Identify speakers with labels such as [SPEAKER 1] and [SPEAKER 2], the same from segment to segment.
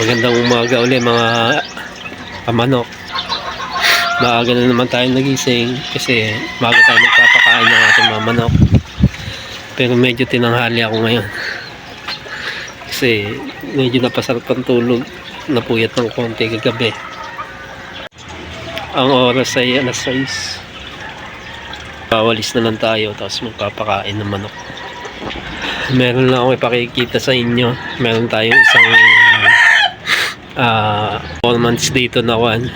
[SPEAKER 1] Magandang umaga uli mga kamanok. Maaga na naman tayo nagising kasi maaga tayo magpapakain ng ating mga manok. Pero medyo tinanghali ako ngayon. Kasi medyo napasarap ang tulog. Napuyat ng konti kagabi. Ang oras ay alas 6. Pawalis na lang tayo tapos magpapakain ng manok. Meron lang ako ipakikita sa inyo. Meron tayong isang ah 4 months dito na one.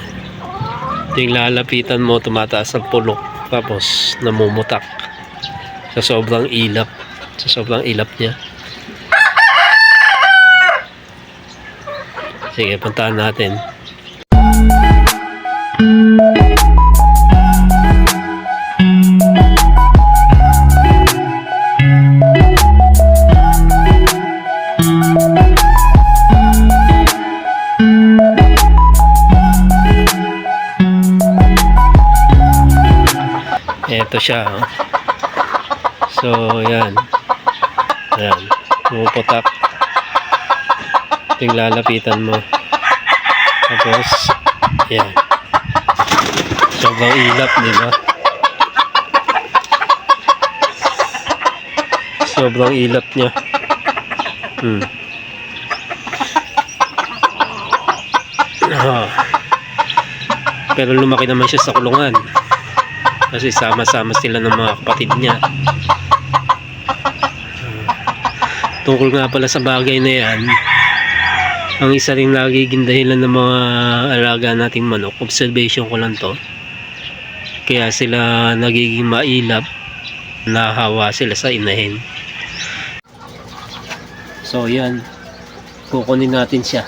[SPEAKER 1] Yung lalapitan mo, tumataas ang pulok. Tapos namumutak. Sa sobrang ilap. Sa sobrang ilap niya. Sige, puntahan natin. Ito siya. oh. So, yan. Yan. Pumuputak. Ito yung lalapitan mo. Tapos, yan. Sobrang ilap, di? Sobrang ilap niya. Hmm. Ah. Pero lumaki naman siya sa kulungan kasi sama-sama sila ng mga kapatid niya. Tungkol nga pala sa bagay na yan ang isa ring nagiging dahilan ng mga alaga nating manok observation ko lang to kaya sila nagiging mailap nahawa sila sa inahin. So yan. Kukunin natin siya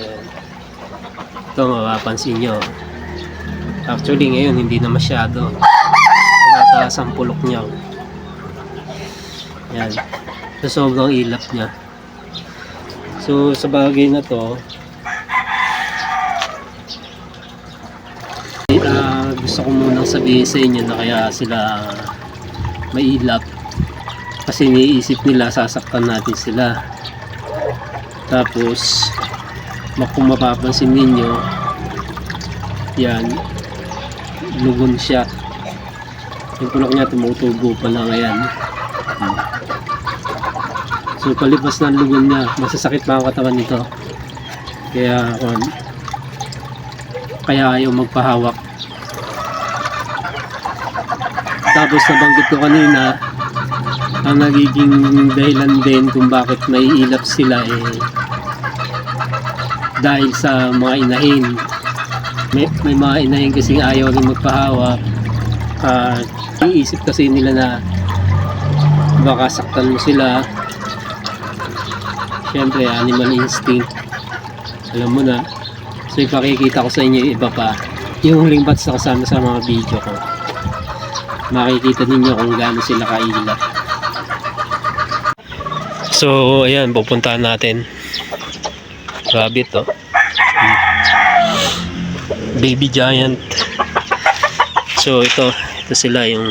[SPEAKER 1] Yan. Ito mapapansin nyo. Actually ngayon hindi na masyado. Tumataas ang pulok niya. Yan. Sa sobrang ilap niya. So sa bagay na to, ah, gusto ko munang sabihin sa inyo na kaya sila mailap kasi iniisip nila sasaktan natin sila tapos kung mapapansin ninyo yan lugon siya. Yung tulak niya tumutubo pa lang ayan. So palibas ng lugon niya. Masasakit pa ang katawan nito. Kaya um, kaya ayaw magpahawak. Tapos nabanggit ko kanina ang nagiging dahilan din kung bakit may ilap sila eh dahil sa mga inahin may, may mga inahin kasi ayaw rin magpahawak at iisip kasi nila na baka saktan mo sila. Syempre animal instinct. Alam mo na. So ipakikita ko sa inyo iba pa. Yung huling batch na kasama sa mga video ko. Makikita ninyo kung gaano sila kailap so ayan pupuntahan natin. Rabbit to baby giant. So ito ito sila yung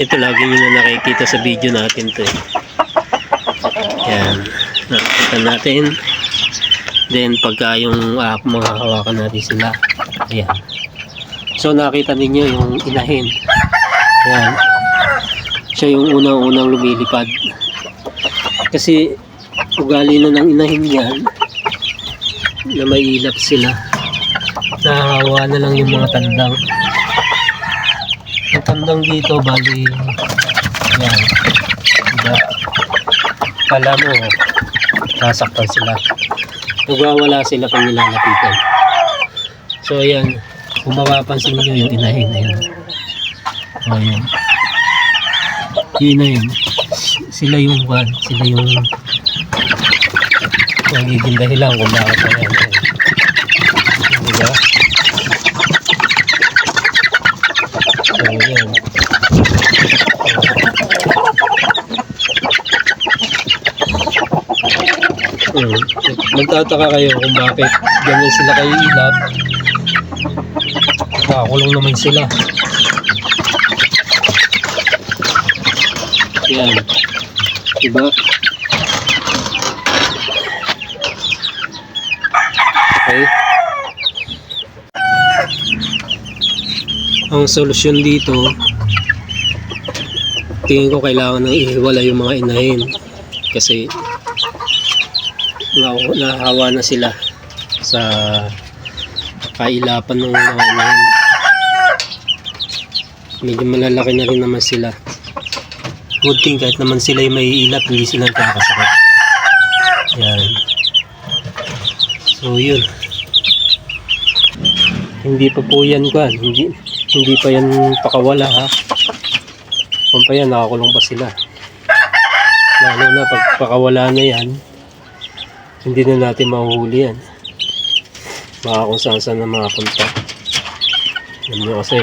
[SPEAKER 1] ito lagi nyo na nakikita sa video natin to eh. yan nakikita natin. Then pagka yung uh, mga hawakan natin sila. Ayan. So nakita ninyo yung inahin. Yan siya yung unang-unang lumilipad. Kasi ugali na ng inahin yan na may ilap sila. Nahahawa na lang yung mga tandang. Ang tandang dito bali yan. Diba? Kala mo sasaktan sila. Nagwawala sila pag nilalapitan. So ayan. Kung mapapansin nyo yung inahin na yun. O yan yun na yun. Sila yung one sila yung magiging dahilan kung bakit ano yan. Diba? So, yun. Hmm. Magtataka kayo kung bakit ganyan sila kayo ilap. Nakakulong naman sila. Yan. Diba? Diba? Ang solusyon dito, tingin ko kailangan nang ihiwala yung mga inahin. Kasi na- nahawa na sila sa kailapan ng mga inahin. Medyo malalaki na rin naman sila. Good thing kahit naman sila yung may hindi sila nagkakasakit. Yan. So yun. Hindi pa po yan kwan. Hindi, hindi pa yan pakawala ha. Kung pa yan, nakakulong pa sila. Lalo na pag pakawala na yan, hindi na natin mahuhuli yan. Baka kung saan saan na makapunta. Alam nyo kasi,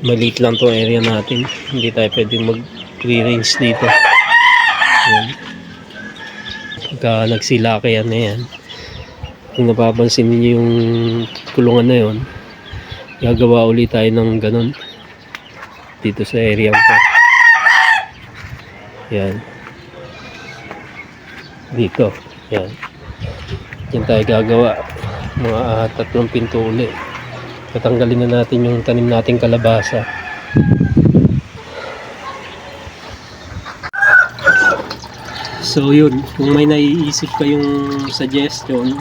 [SPEAKER 1] maliit lang to area natin. Hindi tayo pwedeng mag-re-range dito. Yan. Pagka nagsilaki yan na yan, kung napapansin niyo yung kulungan na yon, gagawa ulit tayo ng ganun dito sa area ko. Yan. Dito. Yan. Yan tayo gagawa. Mga ah, tatlong pinto uli. Tatanggalin na natin yung tanim nating kalabasa. So yun, kung may naiisip kayong suggestion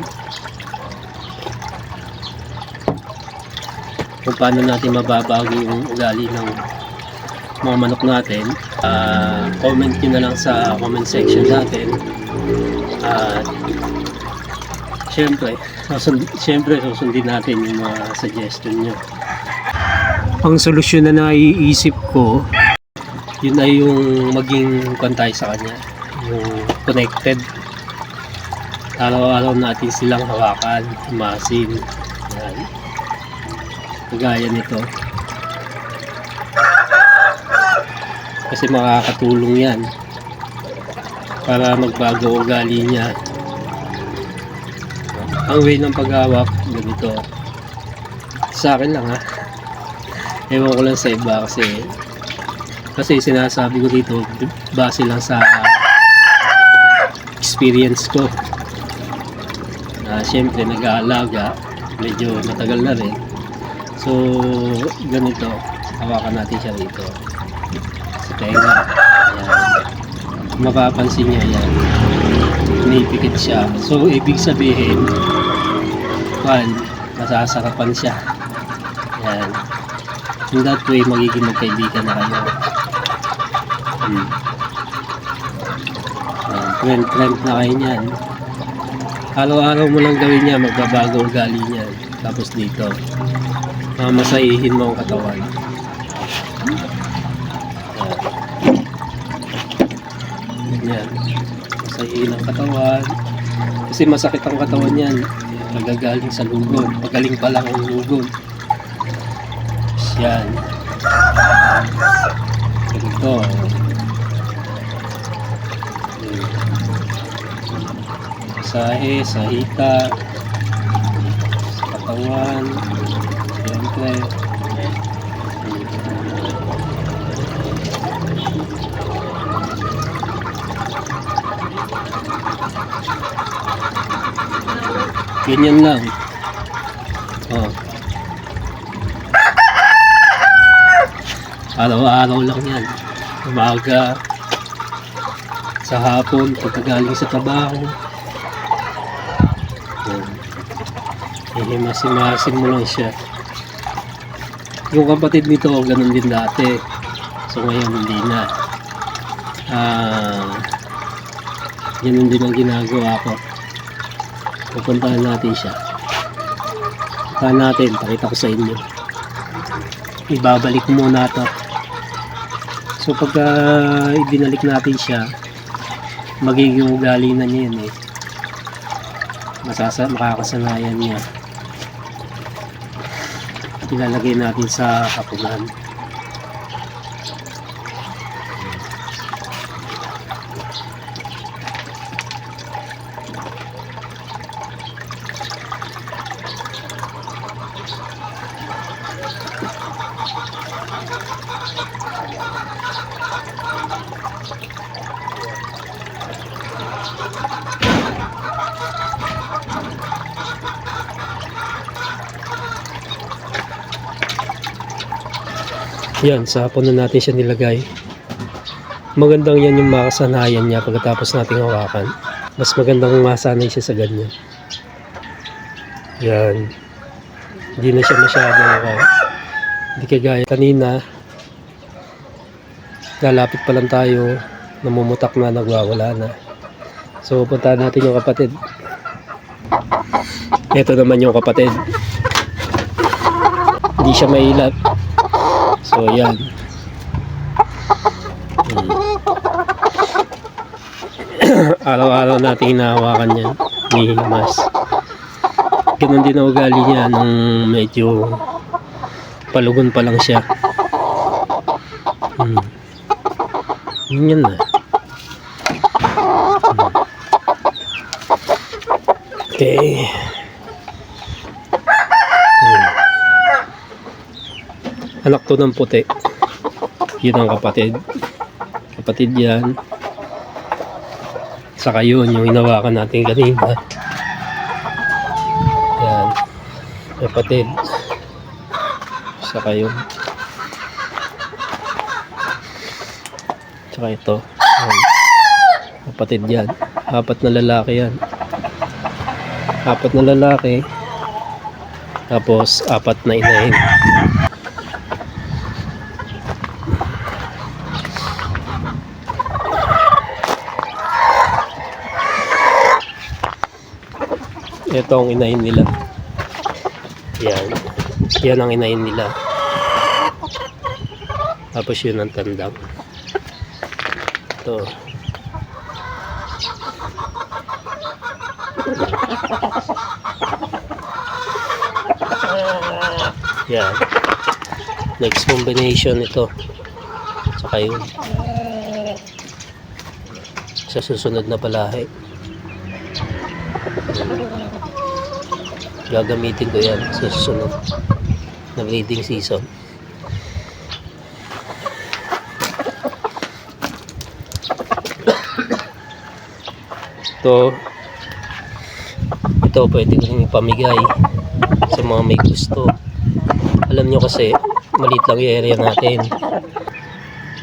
[SPEAKER 1] kung paano natin mababago yung ugali ng mga manok natin, ah, comment nyo na lang sa comment section natin. At syempre, susund syempre susundin natin yung mga suggestion nyo. Ang solusyon na naiisip ko, yun ay yung maging kontay sa kanya. Yung connected. Araw-araw natin silang hawakan, himasin. Yan. Kagaya nito. Kasi makakatulong yan para magbago ugali niya. Ang way ng paghawak, ganito. Sa akin lang ha. Ewan ko lang sa iba kasi kasi sinasabi ko dito base lang sa experience ko. Ah, Siyempre nag-aalaga, medyo matagal na rin. So, ganito, hawakan natin siya rito. Sa tenga. Ayan. Mapapansin niya yan. Pinipikit siya. So, ibig sabihin, one, masasarapan siya. Yan. In that way, magiging magkaibigan na kayo. Hmm. Yan, friend, friend na kayo niyan. Araw-araw mo lang gawin niya, magbabago ugali niya. Tapos dito, mamasahihin mo ang katawan. Yan. Masahihin ang katawan. Kasi masakit ang katawan niyan. Nagagaling sa lugod. Pagaling pa lang ang lugod. Yan. Ganito. Sahe, sahita, sa katawan, siyempre. Ganyan lang. Oh. Araw-araw lang yan. Umaga, sa hapon, pagkagaling sa trabaho. Yan. Ihimasin-masin mo lang siya. Yung kapatid nito, ganun din dati. So ngayon, hindi na. Ah, ganun din ang ginagawa ko. Pupuntahan natin siya. Pupuntahan natin, pakita ko sa inyo. Ibabalik muna to. So pagka ibinalik natin siya, magiging ugali na niya yun eh. Masasa makakasanayan niya. Ilalagay natin sa hapunan. Yan, sa na natin siya nilagay. Magandang yan yung makasanayan niya pagkatapos nating hawakan. Mas magandang masanay siya sa ganyan. Yan. Hindi na siya masyadong uh, hindi kagaya kanina. Lalapit pa lang tayo. Namumutak na, nagwawala na. So, puntahan natin yung kapatid. Ito naman yung kapatid. Hindi siya mailap. So, yan. Hmm. Araw-araw natin hinahawakan yan. Nihimas. Ganun din ang ugali niya nung medyo palugon pa lang siya. Hmm. Yun na. Hmm. Okay. Anak to ng puti. Yun ang kapatid. Kapatid yan. Saka yun, yung hinawakan natin kanina. Yan. Kapatid. Saka yun. Saka ito. Yan. Kapatid yan. Apat na lalaki yan. Apat na lalaki. Tapos, apat na inahin. Ito ang inahin nila. Yan. Yan ang inahin nila. Tapos yun ang tandang. Ito. Yan. Next combination ito. Saka yun. Sa susunod na palahi. Gagamitin ko yan sa susunod na breeding season. Ito ito pwede ko rin ipamigay sa mga may gusto. Alam nyo kasi maliit lang yung area natin.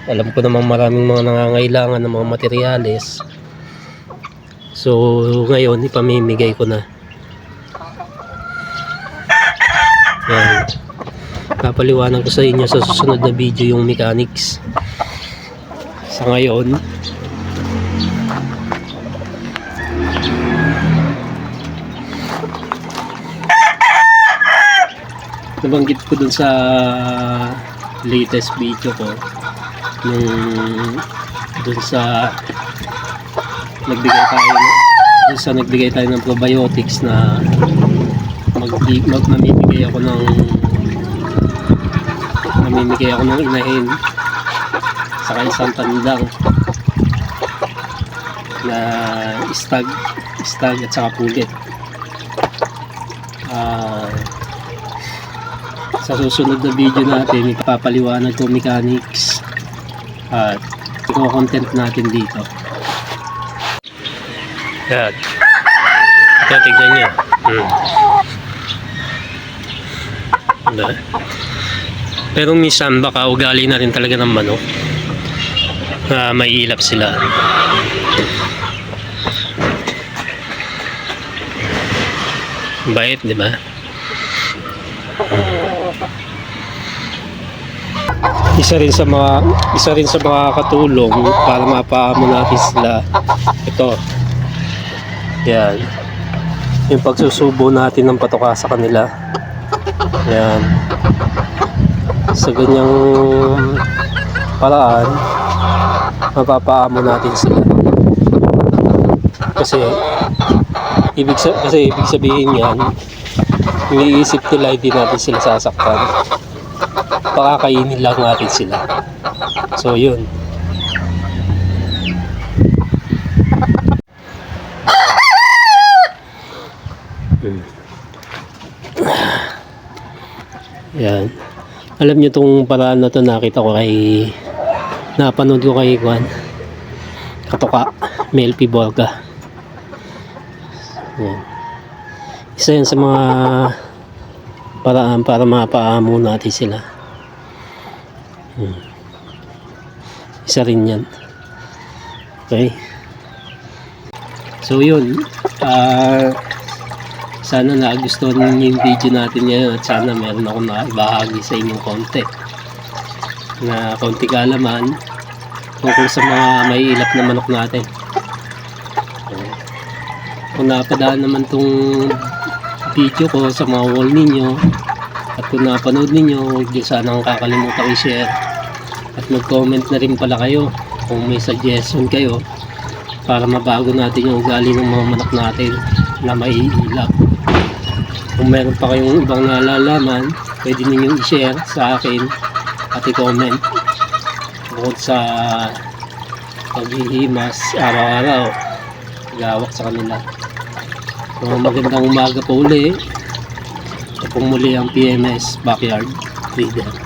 [SPEAKER 1] Alam ko namang maraming mga nangangailangan ng mga materyales so ngayon ipamimigay ko na Yan. Papaliwanag ko sa inyo sa susunod na video yung mechanics. Sa ngayon, nabanggit ko dun sa latest video ko nung dun sa nagbigay tayo dun sa nagbigay tayo ng probiotics na mag, mag mamimigay ako ng mamimigay ako ng inahin saka isang tandang na stag stag at saka pulit Ah, sa susunod na video natin ipapaliwanag ko mechanics at ito content natin dito yan ito tignan nyo hmm. Pero minsan baka ugali na rin talaga ng manok na may ilap sila. Bait, di ba? Isa rin sa mga isa rin sa mga katulong para mapaamo natin sila. Ito. Yan. Yung pagsusubo natin ng patoka sa kanila. Yan. Sa ganyang paraan, mapapaamo natin sila. Kasi, ibig sa kasi ibig sabihin yan, iniisip nila hindi natin sila sasaktan. Pakakainin lang natin sila. So, yun. Hmm. Yan. Alam niyo tong paraan na to nakita ko kay napanood ko kay Juan. Katoka Melpi Borga. Yan. isa yan sa mga paraan para mapaamo natin sila. Hmm. isa rin yan. Okay. So yun. Ah sana nagustuhan ninyo yung video natin ngayon at sana meron ako na ibahagi sa inyong konti na konti kaalaman tungkol sa mga may ilap na manok natin. Kung napadaan naman tong video ko sa mga wall ninyo at kung napanood ninyo, huwag nyo sanang kakalimutan i-share at mag-comment na rin pala kayo kung may suggestion kayo para mabago natin yung ugali ng mga manok natin na may ilap. Kung meron pa kayong ibang nalalaman, pwede ninyong i-share sa akin at i-comment. Bukod sa paghihimas araw-araw gawak sa kanila. So, magandang umaga po uli. Ito pong muli ang PMS Backyard Breeder